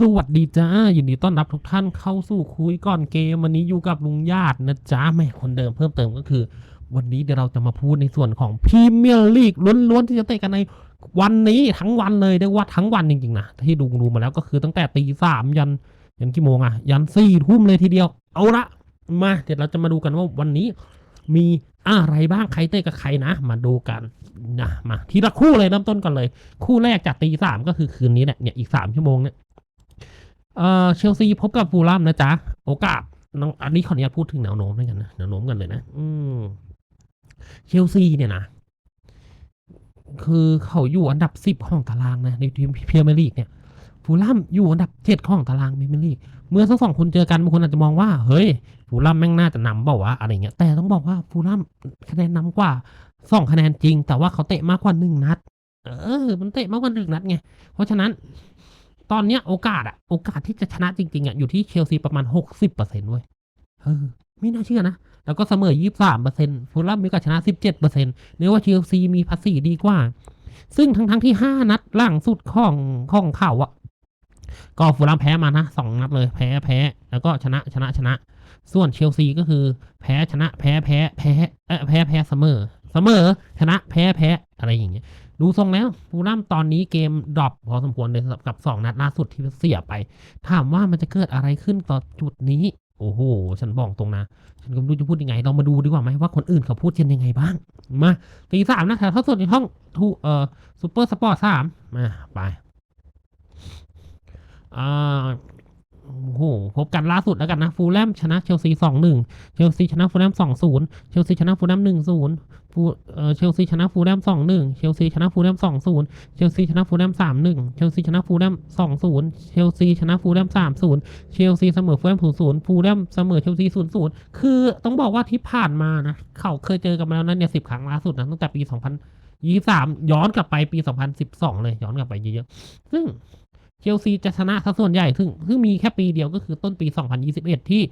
สวัสดีจ้ายินดีต้อนรับทุกท่านเข้าสู่คุยก่อนเกม วันนี้อยู่กับลุงญาตินะจ๊ะแม่คนเดิมเพิ่มเติมก็คือ วันนี้เดี๋ยวเราจะมาพูดในส่วนของพรีเมียร์ลีกล้วนๆที่จะเตะกันในวันนี้ทั้งวันเลยเรียกว่าทั้งวันจริงๆนะที่ดูดูมาแล้วก็คือตั้งแต่ตีสามยันยันกี่โมงอะยันสี่ทุ่มเลยทีเดียว เอาละมาเดี๋ยวเราจะมาดูกันว่าวันนี้มีอะไรบ้างใครเตะกับใครนะ มาดูกันนะมาทีละคู่เลยเริ่มต้นก่อนเลย คู่แรกจากตีสามก็คือคืนนี้เนี่ยเนี่ยอีกสามชั่วโมงเนี่ย เอ่อเชลซีพบกับฟูลแลมนะจ๊ะ โอกาสน้องอันนี้ขออนุญาตพูดถึงแนวโน้มด้วยกันนะแนวโน้มกันเลยนะ อืมเชลซีเนี่ยนะคือเขาอยู่อันดับสิบของตารางนะในทีมพรีเมียร์ลีกเนี่ยฟูลแลมอยู่อันดับเจ็ดของตารางพรีเมียร์ลีกเมื่อทั้งสองคนเจอกันบางคนอาจจะมองว่า เฮ้ยฟูลแลมแม่งน่าจะนำเปล่าวะอะไรเงี้ยแต่ต้องบอกว่าฟูลแลมคะแนนนำกว่าสองคะแนนจริง แต่ว่าเขาเตะมากกว่าหนึ่งนัด เออ มันเตะมากกว่าหนึ่งนัดไงเพราะฉะนั้น ตอนเนี้ยโอกาสอะโอกาสที่จะชนะจริงๆอะอยู่ที่เชลซีประมาณหกสิบเปอร์เซ็นต์เว้ยเออไม่น่าเชื่อนะ แล้วก็เสมอยี่สามเปอร์เซ็นต์ฟูลแลมมีกาสชนะสิบเจ็ดเปอร์เซ็นต์เรียกว่าเชลซีมีภาษีดีกว่า ซึ่งทั้งทั้งๆที่ห้านัดล่างสุดของของเขาอะก็ฟูลแลมแพ้มานะสองนัดเลยแพ้แพ้แล้วก็ชนะชนะชนะ ส่วนเชลซีก็คือ แพ้ชนะแพ้แพ้แพ้เออแพ้แพ้เสมอ เสมอชนะแพ้แพ้อะไรอย่างเงี้ย ดูทรงแล้วฟูลแลมตอนนี้เกมดรอปพอสมควรเลยสับกับสองนัดล่าสุดที่เสียไป ถามว่ามันจะเกิดอะไรขึ้นต่อจุดนี้ โอ้โห ฉันบอกตรงนะ ฉันก็ไม่รู้จะพูดยังไง เรามาดูดีกว่าไหมว่าคนอื่นเขาพูดกันยังไงบ้าง มาตีสามนะถ่ายทอดสดในห้องทูเอ่อซูเปอร์สปอร์ตสามมาไปอ่า พบกันล่าสุดแล้วกันนะฟูลแลมชนะเชลซีสองหนึ่งเชลซีชนะฟูลแลมสองศูนย์เชลซีชนะฟูลแลมหนึ่งศูนย์ฟูเออเชลซีชนะฟูลแลมสองหนึ่งเชลซีชนะฟูลแลมสองศูนย์เชลซีชนะฟูลแลมสามหนึ่งเชลซีชนะฟูลแลมสองศูนย์เชลซีชนะฟูลแลมสามศูนย์เชลซีเสมอฟูลแลมศูนย์ศูนย์ฟูลแลมเสมอเชลซีศูนย์ศูนย์คือต้องบอกว่าที่ผ่านมานะเขาเคยเจอกันมาแล้วนะเนี่ยสิบครั้งล่าสุดนะตั้งแต่ปีสองพันยี่สามย้อนกลับไปปีสองพันสิบสองเลยย้อนกลับไปเยอะๆซึ่ง เชลซีจะชนะซะส่วนใหญ่ซึ่งซึ่งมีแค่ปีเดียวก็คือต้นปี 2021 ที่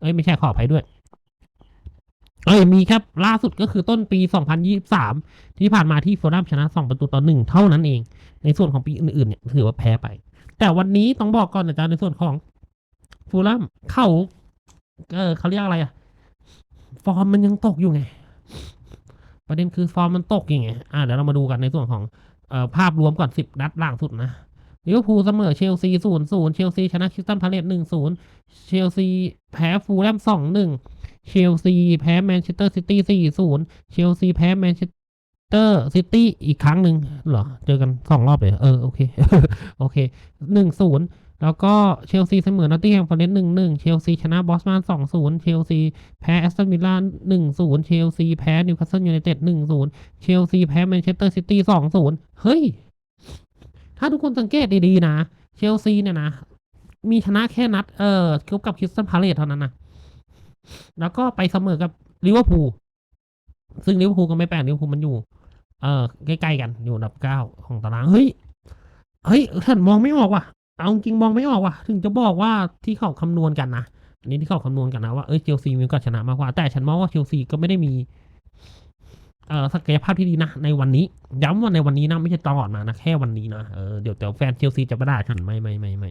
เอ้ยไม่ใช่ขออภัยด้วย เอ้ยมีแค่ล่าสุดก็คือต้นปี 2023 ที่ผ่านมาที่โฟลัมชนะ 2 ประตูต่อหนึ่งเท่านั้นเอง ในส่วนของปีอื่นๆเนี่ยถือว่าแพ้ไป แต่วันนี้ต้องบอกก่อนนะจ๊ะในส่วนของฟูลแลมเข้าเออเขาเรียกอะไรอะฟอร์มมันยังตกอยู่ไง ประเด็นคือฟอร์มมันตกยังไงอ่าเดี๋ยวเรามาดูกันในส่วนของเอ่อภาพรวมก่อนสิบนัดล่างสุดนะ ลิเวอร์พูลเสมอเชลซีศูนย์ศูนย์เชลซีชนะคริสตันพาเลตหนึ่งศูนย์เชลซีแพ้ฟูลแลมสองหนึ่งเชลซีแพ้แมนเชสเตอร์ซิตี้สี่ศูนย์เชลซีแพ้แมนเชสเตอร์ซิตี้อีกครั้งหนึ่งเหรอ เจอกันสองรอบเลย เออ โอเค โอเคหนึ่งศูนย์แล้วก็เชลซีเสมอนอตติงแฮมฟอร์เรสต์หนึ่งหนึ่งเชลซีชนะบอสมานสองศูนย์เชลซีแพ้แอสตันวิลล่าหนึ่งศูนย์เชลซีแพ้นิวคาสเซิลยูไนเต็ดหนึ่งศูนย์เชลซีแพ้แมนเชสเตอร์ซิตี้สองศูนย์เฮ้ย ถ้าทุกคนสังเกตดีๆนะ เชลซีเนี่ยนะ มีชนะแค่นัด เอ่อกับคริสตันพาเลตเท่านั้นนะ แล้วก็ไปเสมอกับลิเวอร์พูล ซึ่งลิเวอร์พูลก็ไม่แปลกลิเวอร์พูลมันอยู่ เอ่อใกล้ๆกันอยู่อันดับเก้าของตาราง เฮ้ย เฮ้ยฉันมองไม่ออกว่ะ เอาจริงมองไม่ออกว่ะ ถึงจะบอกว่าที่เขาคำนวณกันนะอันนี้ที่เขาคำนวณกันนะว่า เอ้ยเชลซีมีโอกาสชนะมากกว่า แต่ฉันมองว่าเชลซีก็ไม่ได้มี ศักยภาพที่ดีนะ ในวันนี้ ย้ำว่าในวันนี้นะไม่ใช่ตลอดมานะแค่วันนี้นะเออเดี๋ยวเดี๋ยวแฟนเชลซีจะมาด่าฉันไม่ไม่ไม่ไม่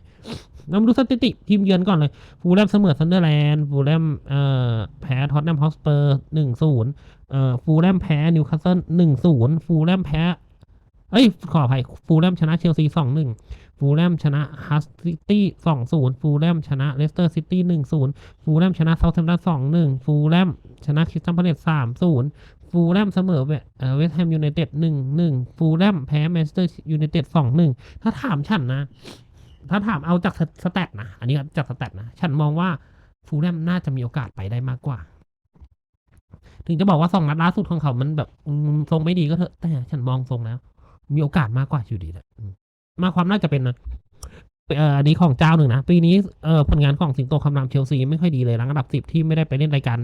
เรามาดูสถิติทีมเยือนก่อนเลย ฟูลแลมเสมอซันเดอร์แลนด์ ฟูลแลมเอ่อแพ้ท็อตแนมฮอสเปอร์หนึ่งศูนย์เอ่อฟูลแลมแพ้นิวคาสเซิลหนึ่งศูนย์ฟูลแลมแพ้เอ้ยขออภัยฟูลแลมชนะเชลซีสองหนึ่งฟูลแลมชนะฮัสซิตี้สองศูนย์ฟูลแลมชนะเลสเตอร์ซิตี้หนึ่งศูนย์ฟูลแลมชนะเซาท์แฮมป์ตันสองหนึ่งฟูลแลมชนะคริสตันพาเลตสามศูนย์ ฟูลแลมเสมอเวสต์แฮมยูไนเต็ดหนึ่งหนึ่งฟูลแลมแพ้แมนเชสเตอร์ยูไนเต็ดสองหนึ่งถ้าถามฉันนะ ถ้าถามเอาจากสแตทนะ อันนี้จากสแตทนะ ฉันมองว่าฟูลแลมน่าจะมีโอกาสไปได้มากกว่า ถึงจะบอกว่าสองนัดล่าสุดของเขามันแบบทรงไม่ดีก็เถอะ แต่ฉันมองทรงแล้ว มีโอกาสมากกว่าอยู่ดีแหละมาความน่าจะเป็นนะ อันนี้ของเจ้าหนึ่งนะ ปีนี้เออผลงานของสิงโตคำรามเชลซีไม่ค่อยดีเลยลังอันดับสิบที่ไม่ได้ไปเล่นรายการ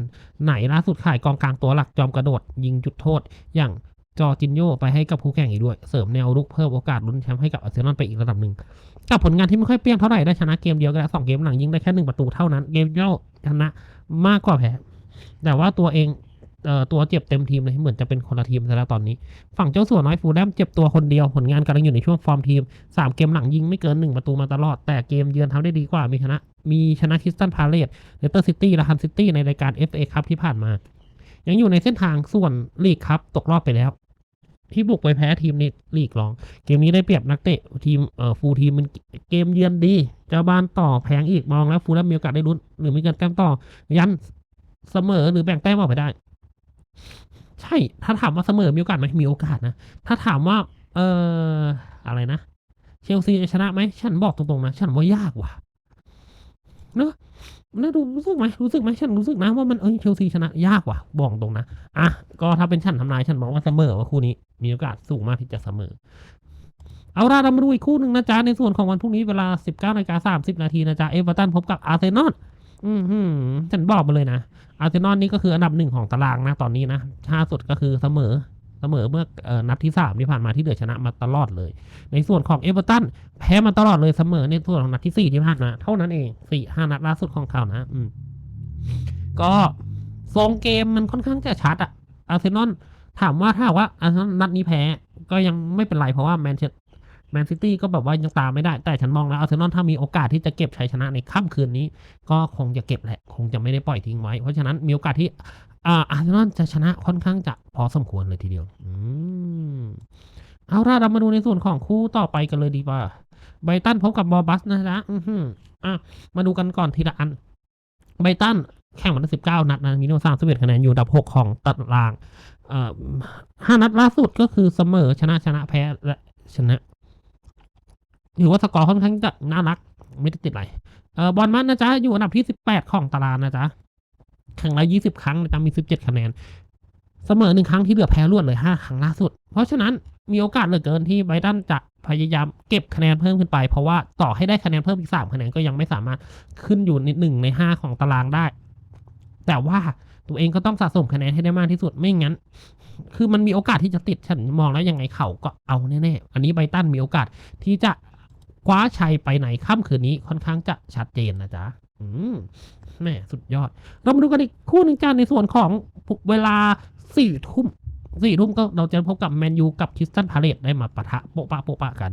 ไหนล่าสุดขายกองกลางตัวหลักจอมกระโดด ยิงจุดโทษ อย่างจอจินโยไปให้กับคู่แข่งอีกด้วย เสริมแนวรุกเพิ่มโอกาสลุ้นแชมป์ให้กับอาร์เซนอลไปอีกระดับหนึ่งกับผลงานที่ไม่ค่อยเปรี้ยงเท่าไหร่ได้ชนะเกมเดียวก็แล้วสองเกมหลังยิงได้แค่หนึ่งประตูเท่านั้นเกมเดียวชนะมากกว่าแพ้แต่ว่าตัวเอง ตัวเจ็บเต็มทีมเลยเหมือนจะเป็นคนละทีมซะแล้วตอนนี้ ฝั่งเจ้าสัวน้อยฟูลแลมเจ็บตัวคนเดียวผลงานกำลังอยู่ในช่วงฟอร์มทีมสามเกมหลังยิงไม่เกินหนึ่งประตูมาตลอด แต่เกมเยือนทำได้ดีกว่ามีชนะ มีชนะคริสตันพาเลตเลสเตอร์ซิตี้และฮันซิตี้ในรายการ FA คัพที่ผ่านมา ยังอยู่ในเส้นทางส่วนลีกครับตกรอบไปแล้วที่บุกไปแพ้ทีมในลีกรอง เกมนี้ได้เปรียบนักเตะทีมเอ่อฟูลทีมมันเกมเยือนดีเจ้าบ้านต่อแพงอีกมองแล้วฟูลแลมมีโอกาสได้ลุ้นหรือมีการแต้มต่อ ยันเสมอหรือแบ่งแต้มออกไปได้ ใช่ ถ้าถามว่าเสมอมีโอกาสไหมมีโอกาสนะ ถ้าถามว่า เอ่ออะไรนะ เชลซีจะชนะไหม ฉันบอกตรงๆนะ ฉันว่ายากว่ะเนอะน่าดูรู้สึกไหมรู้สึกไหมฉันรู้สึกนะว่ามันเอ้ยเชลซีชนะยากว่ะบอกตรงนะอะก็ถ้าเป็นฉันทำนายฉันมองว่าเสมอว่าคู่นี้ มีโอกาสสูงมากที่จะเสมอ เอาล่ะเรามาดูอีกคู่หนึ่งนะจ๊ะในส่วนของวันพรุ่งนี้เวลา 19นาฬิกา30นาทีนะจ๊ะเอเวอร์ตันพบกับอาร์เซนอล อืมฉันบอกมาเลยนะอาร์เซนอลนี่ก็คืออันดับหนึ่งของตารางนะตอนนี้นะช้าสุดก็คือเสมอเสมอเมื่อออนัดที่สามที่ผ่านมาที่เหลือชนะมาตลอดเลย ในส่วนของเอเวอร์ตันแพ้มาตลอดเลยเสมอในส่วนของนัดที่สี่ที่ผ่านมาเท่านั้นเองสี่ห้านัดล่าสุดของเขานะ อืมก็ทรงเกมมันค่อนข้างจะชัดอะอาร์เซนอลถามว่าถ้าว่าอาร์เซนอลนัดนี้แพ้ ก็ยังไม่เป็นไรเพราะว่าแมนเชส แมนซิตี้ก็แบบว่ายังตามไม่ได้ แต่ฉันมองแล้วอาร์เซนอลถ้ามีโอกาสที่จะเก็บชัยชนะในค่ำคืนนี้ ก็คงจะเก็บแหละ คงจะไม่ได้ปล่อยทิ้งไว้ เพราะฉะนั้นมีโอกาสที่อาอาร์เซนอลจะชนะค่อนข้างจะพอสมควรเลยทีเดียว อืมเอาล่ะเรามาดูในส่วนของคู่ต่อไปกันเลยดีกว่าไบตันพบกับบอบัสนะจ๊ะอือหืออะมาดูกันก่อนทีละอันไบตันแข่งมาได้สิบเก้านัดนะมีทั้งสามสิบเอ็ดคะแนนอยู่ดับหกของตารางเอ่อห้านัดล่าสุดก็คือเสมอชนะชนะแพ้และชนะ ถือว่าสกอร์ค่อนข้างจะน่ารัก ไม่ได้ติดอะไรเออบอลมันนะจ๊ะ อยู่อันดับที่สิบแปดของตารางนะจ๊ะแข่งแล้วยี่สิบครั้งนะจ๊ะมีสิบเจ็ดคะแนน เสมอหนึ่งครั้งที่เหลือแพ้รวดเลยห้าครั้งล่าสุด เพราะฉะนั้นมีโอกาสเหลือเกินที่ไบตันจะพยายามเก็บคะแนนเพิ่มขึ้นไป เพราะว่าต่อให้ได้คะแนนเพิ่มอีกสามคะแนนก็ยังไม่สามารถขึ้นอยู่ในหนึ่งในห้าของตารางได้ แต่ว่าตัวเองก็ต้องสะสมคะแนนให้ได้มากที่สุดไม่งั้น คือมันมีโอกาสที่จะติดฉันมองแล้วยังไงเขาก็เอาแน่ๆอันนี้ไบตันมีโอกาสที่จะ คว้าชัยไปไหนค่ำคืนนี้ค่อนข้างจะชัดเจนนะจ๊ะอืมแม่สุดยอด เรามาดูกันอีกคู่หนึ่งจ้าในส่วนของเวลาสี่ทุ่มสี่ทุ่มก็เราจะพบกับแมนยูกับคริสตันพาเลตได้มาปะทะโปะปะโปะปะกัน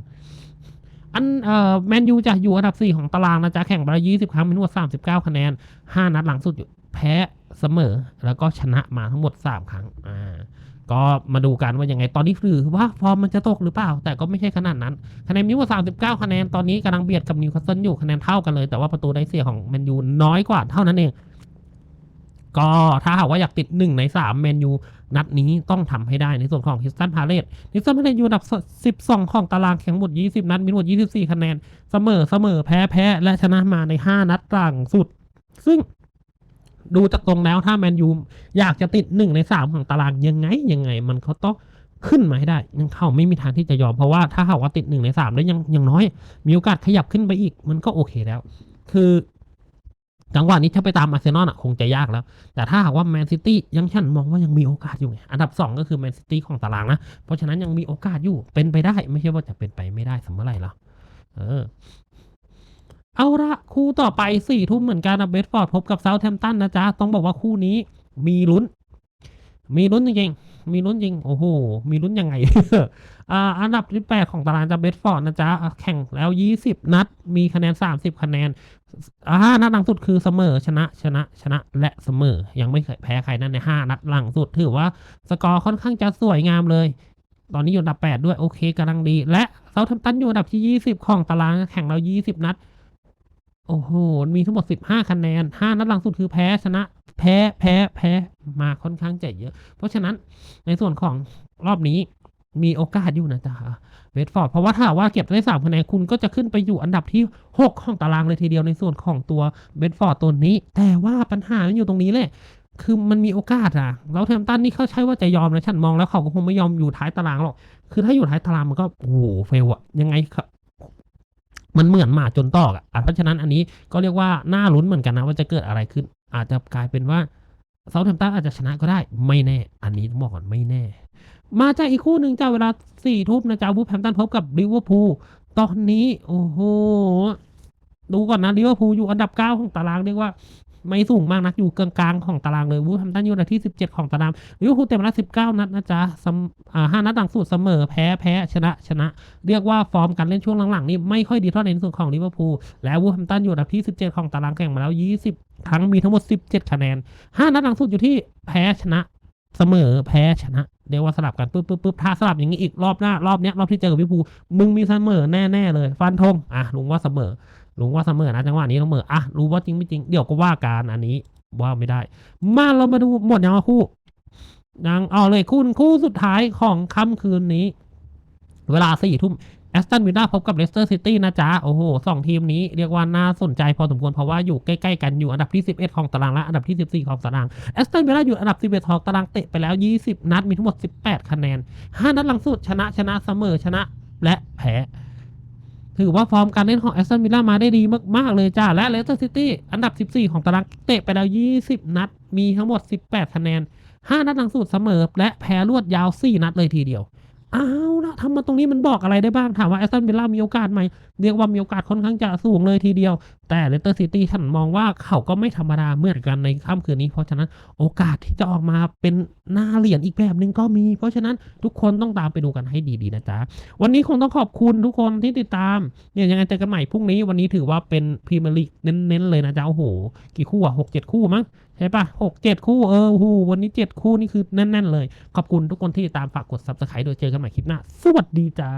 อันเอ่อแมนยูจะอยู่อันดับสี่ของตารางนะจ๊ะแข่งไปแล้วยี่สิบครั้งมีทั้งหมดสามสิบเก้าคะแนนห้านัดหลังสุดอยู่แพ้เสมอ แล้วก็ชนะมาทั้งหมดสามครั้งอ่า ก็มาดูกันว่ายังไงตอนนี้คือว่าฟอร์มมันจะตกหรือเปล่า แต่ก็ไม่ใช่ขนาดนั้น คะแนนมีว่า39คะแนนตอนนี้กำลังเบียดกับนิวคาสเซิลอยู่คะแนนเท่ากันเลย แต่ว่าประตูได้เสียของแมนยูน้อยกว่าเท่านั้นเอง ก็ถ้าหากว่าอยากติดหนึ่งในสามแมนยูนัดนี้ต้องทำให้ได้ในส่วนของฮิสตันพาเลตฮิสตันพาเลตอยู่อันดับ 12 ของตารางแข่งหมด 20 นัดมีทั้งหมด 24 คะแนน เสมอเสมอแพ้แพ้และชนะมาใน 5 นัดต่างสุด ซึ่ง ดูจากตรงแล้วถ้าแมนยูอยากจะติดหนึ่งในสามของตารางยังไงยังไง มันเขาต้องขึ้นมาให้ได้ ยังเขาไม่มีทางที่จะยอมเพราะว่าถ้าหาว่าติดหนึ่งในสามแล้วยังยังน้อย มีโอกาสขยับขึ้นไปอีก มันก็โอเคแล้ว คือจังหวะนี้ถ้าไปตามอาร์เซนอลอะคงจะยากแล้ว แต่ถ้าหากว่าแมนซิตี้ยังฉันมองว่ายังมีโอกาสอยู่ไง อันดับสองก็คือแมนซิตี้ของตารางนะ เพราะฉะนั้นยังมีโอกาสอยู่ เป็นไปได้ ไม่ใช่ว่าจะเป็นไปไม่ได้สมมติไรหรอเออ เอาละคู่ต่อไปสี่ทุ่มเหมือนกันนะเบสฟอร์ดพบกับเซาท์แฮมป์ตันนะจ๊ะ ต้องบอกว่าคู่นี้มีลุ้น มีลุ้นจริงๆมีลุ้นจริง โอ้โห มีลุ้นยังไงอ่าอันดับที่แปดของตารางจะเบสฟอร์ดนะจ๊ะ แข่งแล้วยี่สิบนัด มีคะแนนสามสิบคะแนนอ่านัดหลังสุดคือเสมอชนะชนะชนะและเสมอ ยังไม่เคยแพ้ใครนั่นในห้านัดหลังสุดถือว่าสกอร์ค่อนข้างจะสวยงามเลยตอนนี้อยู่อันดับแปดด้วย โอเคกำลังดี และเซาท์แฮมป์ตันอยู่อันดับที่ยี่สิบของตารางแข่งแล้วยี่สิบนัด โอ้โห มีทั้งหมด 15 คะแนน 5 นัดหลังสุดคือแพ้ชนะ แพ้ แพ้ แพ้ มาค่อนข้างจะเยอะ เพราะฉะนั้นในส่วนของรอบนี้มีโอกาสอยู่นะจ๊ะเวทฟอร์ด เพราะว่าถ้าว่าเก็บได้3คะแนนคุณก็จะขึ้นไปอยู่อันดับที่ 6 ของตารางเลยทีเดียวในส่วนของตัวเบดฟอร์ดตัวนี้ แต่ว่าปัญหามันอยู่ตรงนี้แหละ คือมันมีโอกาสอะแล้วแทมตันนี่เขาใช่ว่าจะยอมนะฉันมองแล้วเขาก็คงไม่ยอมอยู่ท้ายตารางหรอก คือถ้าอยู่ท้ายตารางมันก็ โอ้โห เฟลอะยังไงครับ มันเหมือนหมาจนตอกอะเพราะฉะนั้นอันนี้ก็เรียกว่าน่าลุ้นเหมือนกันนะว่าจะเกิดอะไรขึ้น อาจจะกลายเป็นว่าเซาท์แฮมป์ตันอาจจะชนะก็ได้ไม่แน่ อันนี้ต้องบอกก่อนไม่แน่ มาจากอีกคู่หนึ่งจ้าเวลาสี่ทุ่มนะจ้าวูฟแฮมป์ตันพบกับลิเวอร์พูลตอนนี้ โอ้โหดูก่อนนะลิเวอร์พูลอยู่อันดับเก้าของตารางเรียกว่า ไม่สูงมากนักอยู่กลางๆของตารางเลยวูฟแฮมตันอยู่อันดับที่ 17 ของตารางลิเวอร์พูลเตะมล้ว19 นัดนะจ๊ะเสมอ่าห้านัดหลังสุดเสมอแพ้แพ้ชนะชนะ เรียกว่าฟอร์มการเล่นช่วงหลังๆนี่ไม่ค่อยดีเท่าในส่วนของลิเวอร์พูลและวูฟแฮมตันอยู่อันดับที่ 17 ของตารางแข่งมาแล้ว 20 ครั้งมีทั้งหมด 17 คะแนน 5 นัดหลังสุดอยู่ที่แพ้ชนะเสมอแพ้ชนะเรียกว่าสลับกันปุ๊บปุ๊บปุ๊บถ้าสลับอย่างนี้อีกรอบหน้ารอบเนี้ยรอบที่เจอกับลิเวอร์พูลมึงมีเสมอแน่ๆเลย ฟันธงอะลุงว่าเสมอ ลุงว่าเสมอนะจังหวะนี้เสมออะรู้ว่าจริงไม่จริงเดี๋ยวก็ว่าการอันนี้ว่าไม่ได้ มาเรามาดูหมดยังคู่ยังเอาเลยคู่คู่สุดท้ายของค่ำคืนนี้ เวลาสี่ทุ่มแอสตันวิลล่าพบกับเลสเตอร์ซิตี้นะจ๊ะ โอ้โหสองทีมนี้เรียกว่าน่าสนใจพอสมควร เพราะว่าอยู่ใกล้ๆกันอยู่อันดับที่ 11 ของตารางและอันดับที่ 14 ของตารางแอสตันวิลล่าอยู่อันดับ 11 ของตารางเตะไปแล้ว 20 นัดมีทั้งหมด 18 คะแนน 5 นัดหลังสุดชนะชนะเสมอชนะและแพ้ ถือว่าฟอร์มการเล่นของแอสตันวิลล่ามาได้ดีมากๆเลยจ้า และเลสเตอร์ซิตี้อันดับ 14 ของตารางเตะไปแล้ว 20 นัด มีทั้งหมด 18 คะแนน 5 นัดหลังสุดเสมอ และแพ้รวดยาว 4 นัดเลยทีเดียว เอาละทำมาตรงนี้มันบอกอะไรได้บ้าง ถามว่าแอสตันวิลล่ามีโอกาสไหม เรียกว่ามีโอกาสค่อนข้างจะสูงเลยทีเดียว แต่เลสเตอร์ซิตี้ฉันมองว่าเขาก็ไม่ธรรมดาเหมือนกันในค่ำคืนนี้ เพราะฉะนั้นโอกาสที่จะออกมาเป็นหน้าเหรียญอีกแบบหนึ่งก็มี เพราะฉะนั้นทุกคนต้องตามไปดูกันให้ดีๆนะจ๊ะ วันนี้คงต้องขอบคุณทุกคนที่ติดตามเนี่ยยังไงเจอกันใหม่พรุ่งนี้วันนี้ถือว่าเป็นพรีเมียร์ลีกเน้นๆเลยนะจ๊ะโอ้โหกี่คู่อะหกเจ็ดคู่มั้งใช่ปะหกเจ็ดคู่เออโอ้โหวันนี้เจ็ดคู่นี่คือแน่น ๆ เลย ขอบคุณทุกคนที่ติดตามฝากกด subscribe โดยเจอกันใหม่คลิปหน้า สวัสดีจ้า